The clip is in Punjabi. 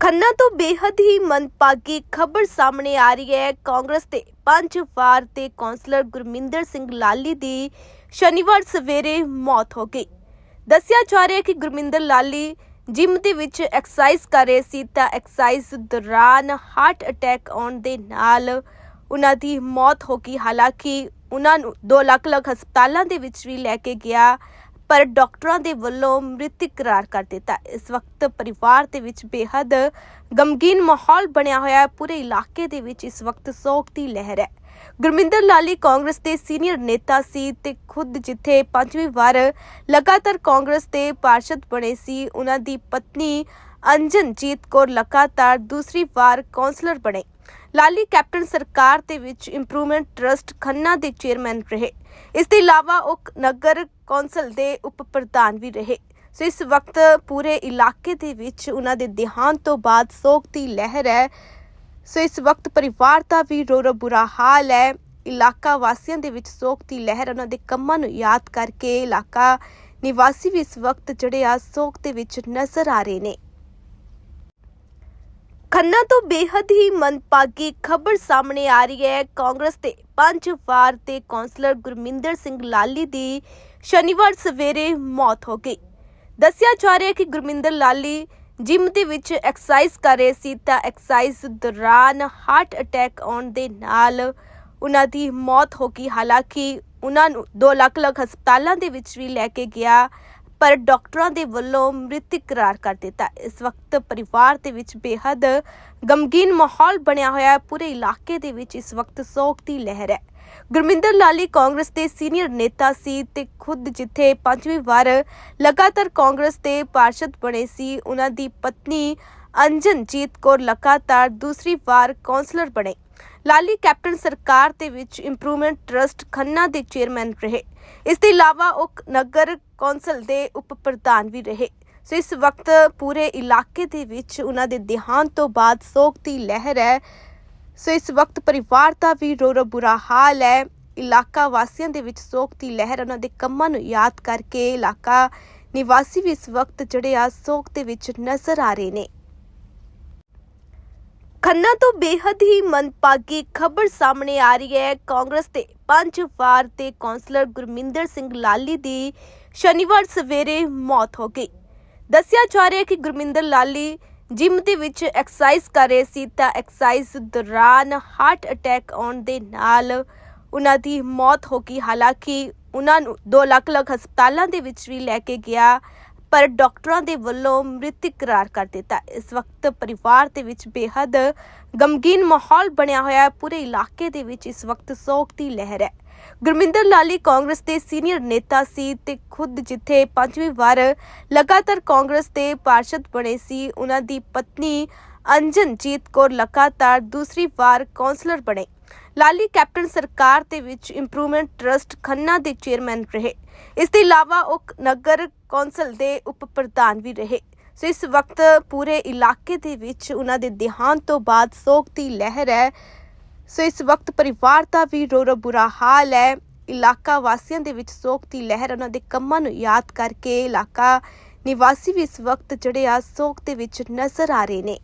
ਖੰਨਾ ਤੋਂ ਬੇहद ਹੀ ਮੰਦਭਾਗੀ ਖਬਰ ਸਾਹਮਣੇ ਆ ਰਹੀ ਹੈ। ਕਾਂਗਰਸ ਦੇ ਪੰਜ ਵਾਰ ਤੇ ਕੌਂਸਲਰ ਗੁਰਮਿੰਦਰ ਸਿੰਘ ਲਾਲੀ ਦੀ ਸ਼ਨੀਵਾਰ ਸਵੇਰੇ ਮੌਤ ਹੋ ਗਈ। ਦੱਸਿਆ ਜਾ ਰਿਹਾ ਹੈ ਕਿ ਗੁਰਮਿੰਦਰ ਲਾਲੀ ਜਿਮ ਦੇ ਵਿੱਚ ਐਕਸਰਸਾਈਜ਼ ਕਰ ਰਹੇ ਸੀ ਤਾਂ ਐਕਸਰਸਾਈਜ਼ ਦੌਰਾਨ ਹਾਰਟ ਅਟੈਕ ਆਉਣ ਦੇ ਨਾਲ ਉਹਨਾਂ ਦੀ ਮੌਤ ਹੋ ਗਈ। ਹਾਲਾਂਕਿ ਉਹਨਾਂ ਨੂੰ ਦੋ ਲੱਖ ਲੱਖ ਹਸਪਤਾਲਾਂ ਦੇ ਵਿੱਚ ਵੀ ਲੈ ਕੇ ਗਿਆ। ਪਰ ਡਾਕਟਰਾਂ ਦੇ ਵੱਲੋਂ ਮ੍ਰਿਤਕ ਕਰਾਰ ਕਰ ਦਿੱਤਾ। ਇਸ ਵਕਤ ਪਰਿਵਾਰ ਦੇ ਵਿੱਚ ਬੇहद ਗਮਗੀਨ ਮਾਹੌਲ ਬਣਿਆ ਹੋਇਆ ਹੈ। ਪੂਰੇ ਇਲਾਕੇ ਦੇ ਵਿੱਚ ਇਸ ਵਕਤ ਸੋਗ ਦੀ ਲਹਿਰ ਹੈ। ਗੁਰਮਿੰਦਰ ਲਾਲੀ ਕਾਂਗਰਸ ਦੇ ਸੀਨੀਅਰ ਨੇਤਾ ਸੀ ਤੇ ਖੁਦ ਜਿੱਥੇ ਪੰਜਵੀਂ ਵਾਰ ਲਗਾਤਾਰ ਕਾਂਗਰਸ ਦੇ ਪਾਰਸ਼ਦ ਬਣੇ ਸੀ, ਉਹਨਾਂ ਦੀ ਪਤਨੀ ਅੰਜਨਜੀਤ ਕੌਰ ਲਗਾਤਾਰ ਦੂਸਰੀ ਵਾਰ ਕੌਂਸਲਰ ਬਣੇ। ਲਾਲੀ ਕੈਪਟਨ ਸਰਕਾਰ ਦੇ ਵਿੱਚ ਇੰਪਰੂਵਮੈਂਟ ਟਰਸਟ ਖੰਨਾ ਦੇ ਚੇਅਰਮੈਨ ਰਹੇ। ਇਸ ਤੋਂ ਇਲਾਵਾ ਉਹ ਨਗਰ ਕੌਂਸਲ ਦੇ ਉਪ ਪ੍ਰਧਾਨ ਵੀ ਰਹੇ। ਸੋ ਇਸ ਵਕਤ ਪੂਰੇ ਇਲਾਕੇ ਦੇ ਵਿੱਚ ਉਹਨਾਂ ਦੇ ਦੇਹਾਂਤ ਤੋਂ ਬਾਅਦ ਸੋਗ ਦੀ ਲਹਿਰ ਹੈ। ਸੋ ਇਸ ਵਕਤ ਪਰਿਵਾਰ ਦਾ ਵੀ ਰੋ ਰੋ ਬੁਰਾ ਹਾਲ ਹੈ। ਇਲਾਕਾ ਵਾਸੀਆਂ ਦੇ ਵਿੱਚ ਸੋਗ ਦੀ ਲਹਿਰ ਉਹਨਾਂ ਦੇ ਕੰਮਾਂ ਨੂੰ ਯਾਦ ਕਰਕੇ ਇਲਾਕਾ ਨਿਵਾਸੀ ਵੀ ਇਸ ਵਕਤ ਜਿਹੜੇ ਆ ਸੋਗ ਦੇ ਵਿੱਚ ਨਜ਼ਰ ਆ ਰਹੇ ਨੇ। ਖੰਨਾ ਤੋਂ ਬੇहद ਹੀ ਮੰਦਭਾਗੀ ਖਬਰ ਸਾਹਮਣੇ ਆ ਰਹੀ ਹੈ। ਕਾਂਗਰਸ ਦੇ ਪੰਜ ਵਾਰ ਤੇ ਕੌਂਸਲਰ ਗੁਰਮਿੰਦਰ ਸਿੰਘ ਲਾਲੀ ਦੀ ਸ਼ਨੀਵਾਰ ਸਵੇਰੇ ਮੌਤ ਹੋ ਗਈ। ਦੱਸਿਆ ਜਾ ਰਿਹਾ ਹੈ ਕਿ ਗੁਰਮਿੰਦਰ ਲਾਲੀ ਜਿਮ ਦੇ ਵਿੱਚ ਐਕਸਰਸਾਈਜ਼ ਕਰ ਰਹੇ ਸੀ ਤਾਂ ਐਕਸਰਸਾਈਜ਼ ਦੌਰਾਨ ਹਾਰਟ ਅਟੈਕ ਆਉਣ ਦੇ ਨਾਲ ਉਹਨਾਂ ਦੀ ਮੌਤ ਹੋ ਗਈ। ਹਾਲਾਂਕਿ ਉਹਨਾਂ ਨੂੰ ਦੋ ਲੱਖ ਲੱਖ ਹਸਪਤਾਲਾਂ ਦੇ ਵਿੱਚ ਵੀ ਲੈ ਕੇ ਗਿਆ। ਪਰ ਡਾਕਟਰਾਂ ਦੇ ਵੱਲੋਂ ਮ੍ਰਿਤਕ ਕਰਾਰ ਕਰ ਦਿੱਤਾ। ਇਸ ਵਕਤ ਪਰਿਵਾਰ ਦੇ ਵਿੱਚ ਬੇहद ਗਮਗੀਨ ਮਾਹੌਲ ਬਣਿਆ ਹੋਇਆ ਹੈ। ਪੂਰੇ ਇਲਾਕੇ ਦੇ ਵਿੱਚ ਇਸ ਵਕਤ ਸੋਗ ਦੀ ਲਹਿਰ ਹੈ। ਗੁਰਮਿੰਦਰ ਲਾਲੀ ਕਾਂਗਰਸ ਦੇ ਸੀਨੀਅਰ ਨੇਤਾ ਸੀ ਤੇ ਖੁਦ ਜਿੱਥੇ ਪੰਜਵੀਂ ਵਾਰ ਲਗਾਤਾਰ ਕਾਂਗਰਸ ਦੇ ਪਾਰਸ਼ਦ ਬਣੇ ਸੀ, ਉਹਨਾਂ ਦੀ ਪਤਨੀ ਅੰਜਨਜੀਤ ਕੌਰ ਲਗਾਤਾਰ ਦੂਸਰੀ ਵਾਰ ਕੌਂਸਲਰ ਬਣੇ। ਲਾਲੀ ਕੈਪਟਨ ਸਰਕਾਰ ਦੇ ਵਿੱਚ ਇੰਪਰੂਵਮੈਂਟ ਟਰਸਟ ਖੰਨਾ ਦੇ ਚੇਅਰਮੈਨ ਰਹੇ। ਇਸ ਦੇ ਇਲਾਵਾ ਉਹ ਨਗਰ ਕੌਂਸਲ ਦੇ ਉਪ ਪ੍ਰਧਾਨ ਵੀ ਰਹੇ। ਸੋ ਇਸ ਵਕਤ ਪੂਰੇ ਇਲਾਕੇ ਦੇ ਵਿੱਚ ਉਹਨਾਂ ਦੇ ਦੇਹਾਂਤ ਤੋਂ ਬਾਅਦ ਸੋਗ ਦੀ ਲਹਿਰ ਹੈ। ਸੋ ਇਸ ਵਕਤ ਪਰਿਵਾਰ ਦਾ ਵੀ ਰੋ ਰੋ ਬੁਰਾ ਹਾਲ ਹੈ। ਇਲਾਕਾ ਵਾਸੀਆਂ ਦੇ ਵਿੱਚ ਸੋਗ ਦੀ ਲਹਿਰ ਉਹਨਾਂ ਦੇ ਕੰਮਾਂ ਨੂੰ ਯਾਦ ਕਰਕੇ ਇਲਾਕਾ ਨਿਵਾਸੀ ਵੀ ਇਸ ਵਕਤ ਜਿਹੜੇ ਆ ਸੋਗ ਦੇ ਵਿੱਚ ਨਜ਼ਰ ਆ ਰਹੇ ਨੇ। ਖੰਨਾ ਤੋਂ ਬੇहद ਹੀ ਮੰਦਭਾਗੀ ਖਬਰ ਸਾਹਮਣੇ ਆ ਰਹੀ ਹੈ। ਕਾਂਗਰਸ ਦੇ ਪੰਜ ਵਾਰ ਤੇ ਕੌਂਸਲਰ ਗੁਰਮਿੰਦਰ ਸਿੰਘ ਲਾਲੀ ਦੀ ਸ਼ਨੀਵਾਰ ਸਵੇਰੇ ਮੌਤ ਹੋ ਗਈ। ਦੱਸਿਆ ਜਾ ਰਿਹਾ ਹੈ ਕਿ ਗੁਰਮਿੰਦਰ ਲਾਲੀ ਜਿਮ ਦੇ ਵਿੱਚ ਐਕਸਰਸਾਈਜ਼ ਕਰ ਰਹੇ ਸੀ ਤਾਂ ਐਕਸਰਸਾਈਜ਼ ਦੌਰਾਨ ਹਾਰਟ ਅਟੈਕ ਆਉਣ ਦੇ ਨਾਲ ਉਹਨਾਂ ਦੀ ਮੌਤ ਹੋ ਗਈ। ਹਾਲਾਂਕਿ ਉਹਨਾਂ ਨੂੰ ਦੋ ਲੱਖ ਲੱਖ ਹਸਪਤਾਲਾਂ ਦੇ ਵਿੱਚ ਵੀ ਲੈ ਕੇ ਗਿਆ। ਪਰ ਡਾਕਟਰਾਂ ਦੇ ਵੱਲੋਂ ਮ੍ਰਿਤ ਕਰਾਰ ਕਰ ਦਿੱਤਾ। ਇਸ ਵਕਤ ਪਰਿਵਾਰ ਦੇ ਵਿੱਚ ਬੇहद ਗਮਗੀਨ ਮਾਹੌਲ ਬਣਿਆ ਹੋਇਆ ਹੈ। ਪੂਰੇ ਇਲਾਕੇ ਦੇ ਵਿੱਚ ਇਸ ਵਕਤ ਸੋਗ ਦੀ ਲਹਿਰ ਹੈ। ਗੁਰਮਿੰਦਰ ਲਾਲੀ ਕਾਂਗਰਸ ਦੇ ਸੀਨੀਅਰ ਨੇਤਾ ਸੀ ਤੇ ਖੁਦ ਜਿੱਥੇ ਪੰਜਵੀਂ ਵਾਰ ਲਗਾਤਾਰ ਕਾਂਗਰਸ ਦੇ ਪਾਰਸ਼ਦ ਬਣੇ ਸੀ, ਉਹਨਾਂ ਦੀ ਪਤਨੀ ਅੰਜਨਜੀਤ ਕੌਰ ਲਗਾਤਾਰ ਦੂਸਰੀ ਵਾਰ ਕੌਂਸਲਰ ਬਣੇ। ਲਾਲੀ ਕੈਪਟਨ ਸਰਕਾਰ ਦੇ ਵਿੱਚ ਇੰਪਰੂਵਮੈਂਟ ਟਰਸਟ ਖੰਨਾ ਦੇ ਚੇਅਰਮੈਨ ਰਹੇ। ਇਸ ਤੋਂ ਇਲਾਵਾ ਉਹ ਨਗਰ ਕੌਂਸਲ ਦੇ ਉਪ ਪ੍ਰਧਾਨ ਵੀ ਰਹੇ। ਸੋ ਇਸ ਵਕਤ ਪੂਰੇ ਇਲਾਕੇ ਦੇ ਵਿੱਚ ਉਹਨਾਂ ਦੇ ਦੇਹਾਂਤ ਤੋਂ ਬਾਅਦ ਸੋਗ ਦੀ ਲਹਿਰ ਹੈ। ਸੋ ਇਸ ਵਕਤ ਪਰਿਵਾਰ ਦਾ ਵੀ ਰੋ ਰੋ ਬੁਰਾ ਹਾਲ ਹੈ। ਇਲਾਕਾ ਵਾਸੀਆਂ ਦੇ ਵਿੱਚ ਸੋਗ ਦੀ ਲਹਿਰ ਉਹਨਾਂ ਦੇ ਕੰਮਾਂ ਨੂੰ ਯਾਦ ਕਰਕੇ ਇਲਾਕਾ ਨਿਵਾਸੀ ਵੀ ਇਸ ਵਕਤ ਜਿਹੜੇ ਆ ਸੋਗ ਦੇ ਵਿੱਚ ਨਜ਼ਰ ਆ ਰਹੇ ਨੇ।